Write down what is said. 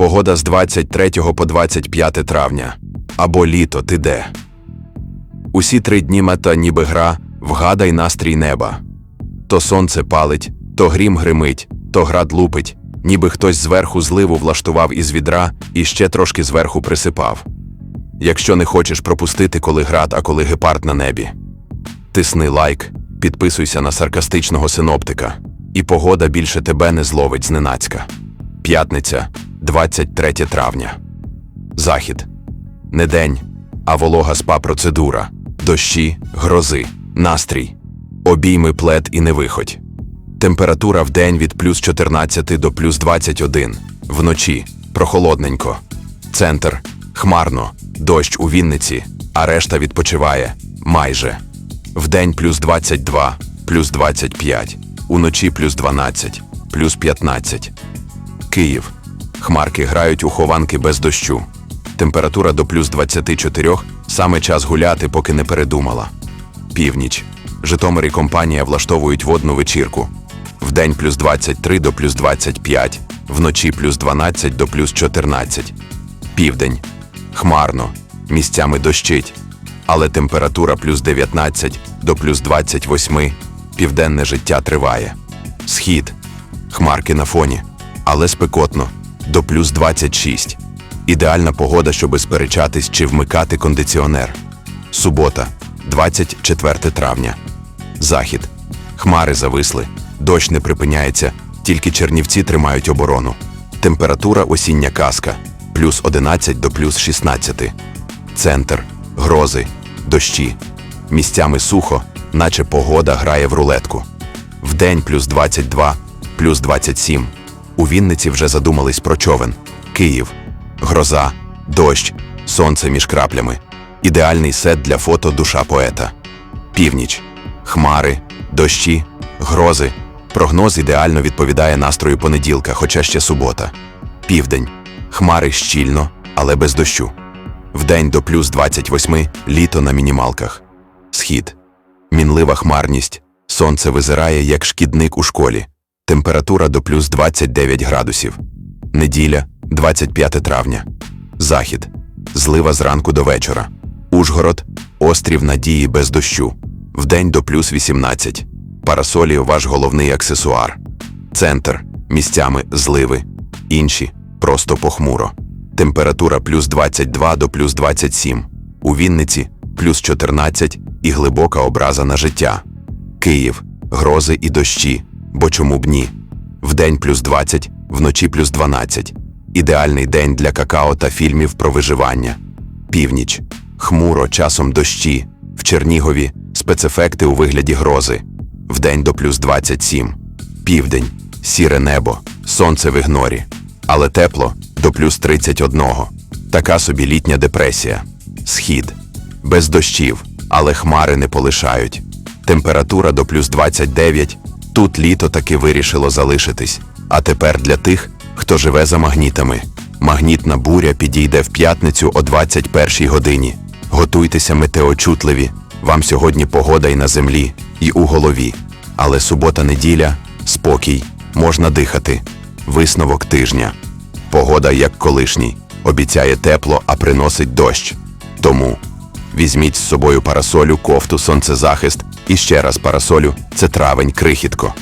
Погода з 23 по 25 травня. Або літо ти де. Усі три дні мета ніби гра, вгадай настрій неба. То сонце палить, то грім гримить, то град лупить, ніби хтось зверху зливу влаштував із відра і ще трошки зверху присипав. Якщо не хочеш пропустити, коли град, а коли гепард на небі. Тисни лайк, підписуйся на саркастичного синоптика, і погода більше тебе не зловить зненацька. П'ятниця, 23 травня. Захід. Не день, а волога спа процедура. Дощі, грози, настрій. Обійми плед і не виходь. Температура в день від плюс 14 до плюс 21. Вночі прохолодненько. Центр хмарно, дощ у Вінниці, а решта відпочиває майже. Вдень плюс 22, плюс 25, уночі плюс 12, плюс 15. Київ. Хмарки грають у хованки без дощу. Температура до плюс 24, саме час гуляти, поки не передумала. Північ. Житомир і компанія влаштовують водну вечірку. Вдень плюс 23 до плюс 25, вночі плюс 12 до плюс 14. Південь. Хмарно, місцями дощить, але температура плюс 19 до плюс 28, південне життя триває. Схід. Хмарки на фоні, але спекотно до плюс 26. Ідеальна погода, щоби сперечатись чи вмикати кондиціонер. Субота, 24 травня. Захід. Хмари зависли, дощ не припиняється, тільки чернівці тримають оборону. Температура осіння казка плюс 11 до плюс 16. Центр, грози, дощі. Місцями сухо, наче погода грає в рулетку. Вдень плюс 22, плюс 27. У Вінниці вже задумались про човен. Київ, гроза, дощ, сонце між краплями. Ідеальний сет для фото душа поета. Північ, хмари, дощі, грози. Прогноз ідеально відповідає настрою понеділка, хоча ще субота. Південь, хмари щільно, але без дощу. Вдень до плюс 28, літо на мінімалках. Схід. Мінлива хмарність. Сонце визирає, як шкідник у школі. Температура до плюс 29 градусів. Неділя, 25 травня. Захід. Злива зранку до вечора. Ужгород. Острів надії без дощу. Вдень до плюс 18. Парасолі ваш головний аксесуар. Центр. Місцями зливи. Інші просто похмуро. Температура плюс 22 до плюс 27. У Вінниці плюс 14 і глибока образа на життя. Київ, грози і дощі. Бо чому б ні? Вдень плюс 20, вночі плюс 12. Ідеальний день для какао та фільмів про виживання. Північ. Хмуро, часом дощі. В Чернігові спецефекти у вигляді грози. Вдень до плюс 27. Південь. Сіре небо. Сонце в ігнорі. Але тепло до плюс 31. Така собі літня депресія. Схід. Без дощів, але хмари не полишають. Температура до плюс 29. Тут літо таки вирішило залишитись. А тепер для тих, хто живе за магнітами. Магнітна буря підійде в п'ятницю о 21 годині. Готуйтеся метеочутливі. Вам сьогодні погода і на землі, і у голові. Але субота-неділя спокій, можна дихати. Висновок тижня. Погода, як колишній, обіцяє тепло, а приносить дощ. Тому візьміть з собою парасолю, кофту, сонцезахист і ще раз парасолю це травень крихітко.